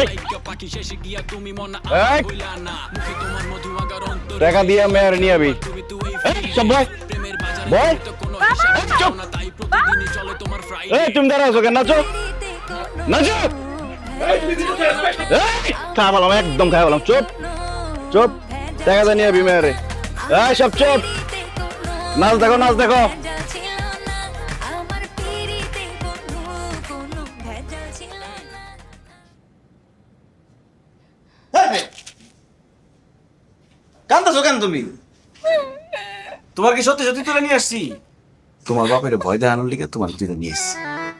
এই। এই। টাকা দিয়ে মেয়ের নিয়ে আবি। এই তুমি কেন নাচো। নাচো। এই, খাওয়া বললাম একদম খাওয়া বললাম চুপ চুপ। টাকা দিয়ে নিয়ে আবি মেয়েরে। এই সব চুপ। নাচ দেখো নাচ দেখো। কান্দাছো কেন তুমি? তোমার কি সত্যি সত্যি তুলে নিয়ে আসছি? তোমার বাপের ভয় দেখানোর লিগে তোমার তুলে নিয়ে এসছি।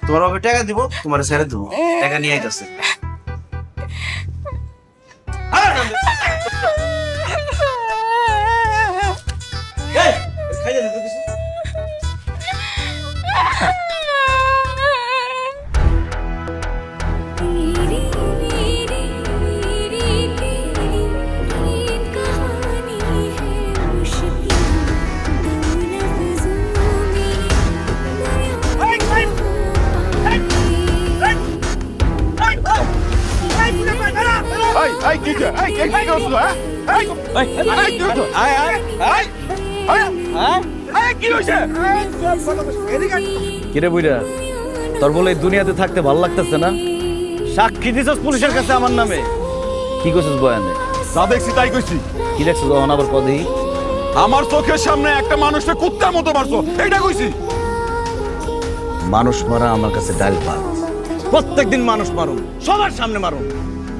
তোমার বাপের টাকা দিব তোমার ছেড়ে দেবো টাকা নিয়ে আইতাছে। কি হ্যাঁ হইছে কিরে বুইরা তোর বলে দুনিয়াতে থাকতে ভালো লাগতেছে না? সাক্ষী দিছস পুলিশের কাছে আমার নামে। কি করছিস বয়ানে? যা দেখছি তাই কইছি। কি দেখছিস তখন আবার কদি আমার চোখের সামনে একটা মানুষকে কুত্তার মতো মারছো এইটা কইছি। মানুষ মারা আমার কাছে ডাল ভাত প্রত্যেকদিন মানুষ মারুন সবার সামনে মারুন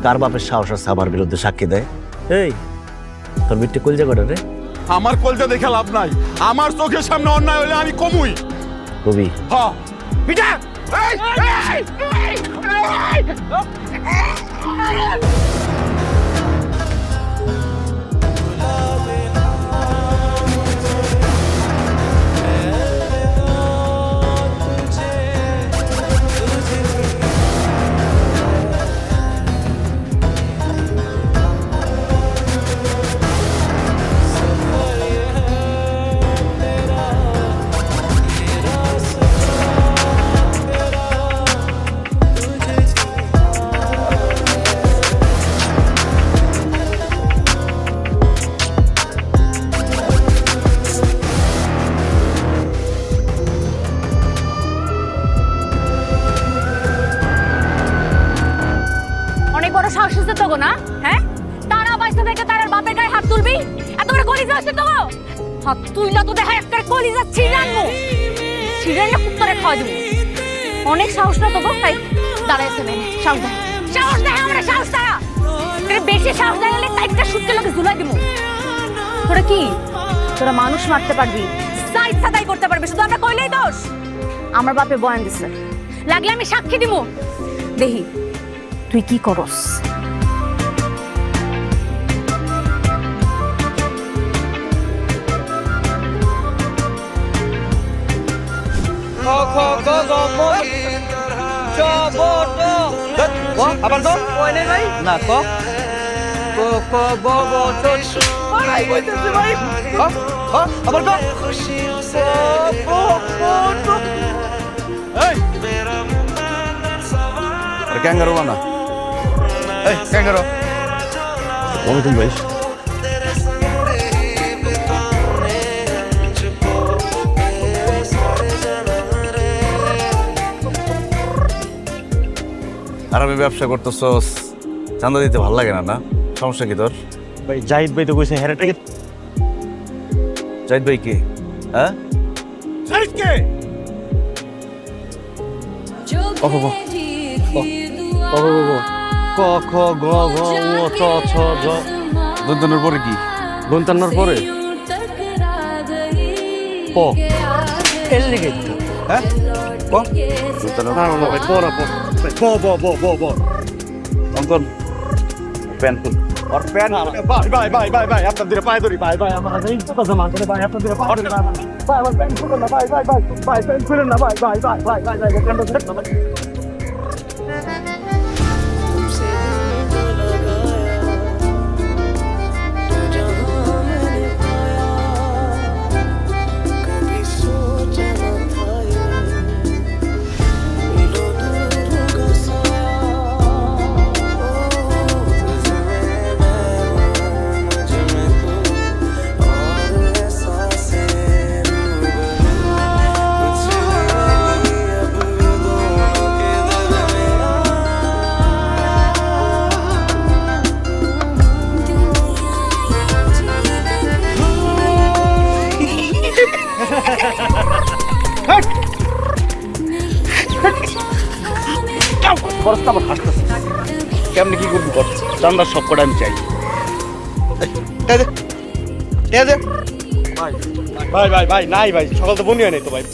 কার বাপের সাহস আছে আমার বিরুদ্ধে সাক্ষী দেয় এই তোর বিট্টে কলজা করে রে আমার কলজা দেখে লাভ নাই আমার চোখের সামনে অন্যায় হলে আমি কমুই কবি হ্যাঁ পিটা এই এই এই সাহস না? হ্যাঁ? তারা বাইসা থেকে তার বাপের গায়ে হাত তুলবি? এত আছে তো? হাত তুইলা তো দেখা একটা কলিজা কুত্তরে খাওয়া অনেক সাহস না তো তাই সাহস দেয় সাহস দেয় আমরা সাহস তারা বেশি সাহস দেখালে টাইপটা শুটকে লোকে ঝুলাই দিব। তোরা কি? তোরা মানুষ মারতে পারবি। যা ইচ্ছা তাই করতে পারবি। শুধু আমরা কইলেই দোষ। আমার বাপে বয়ান দিছে। লাগলে আমি সাক্ষী দিব দেহি তুই কি করস? আবার তো ভাই না তো ক ক ব ব চ ছ ভাই কইতেছে ভাই আবার তো এই ক্যাঙ্গারু বানা এই ক্যাঙ্গারু ওয়ালাইকুম ভাই আর আমি ব্যবসা করতেছস চান্দা দিতে ভালো লাগে না না? সমস্যা কি তোর? ভাই জাহিদ ভাই তো কইছে হেরাটাকে জাহিদ ভাই কে? হ্যাঁ? সাইদকে ওহ ওহ ক খ গ ঘ উ চ ছ জ দন্তনের পরে কি গন্তান্নর পরে প এর লিগে হ্যাঁ ক না না ভাই প না প প ব ব ব ব অঙ্কন প্যান ফুল আর প্যান ভাই ভাই ভাই ভাই ভাই আপনার দিকে পায়ে ধরি ভাই ভাই আমার এই কথা জমা করে ভাই আপনার দিকে পায়ে ধরি ভাই আমার প্যান খুলেন না ভাই ভাই ভাই ভাই প্যান খুলেন না ভাই ভাই ভাই ভাই ভাই ভাই ভাই করছ আমার হাসতেছে। কেমনি কি করবি কর চান্দার সব কটা আমি চাই। ভাই ভাই ভাই ভাই নাই ভাই সকাল তো বনি হয় নাই তো ভাই।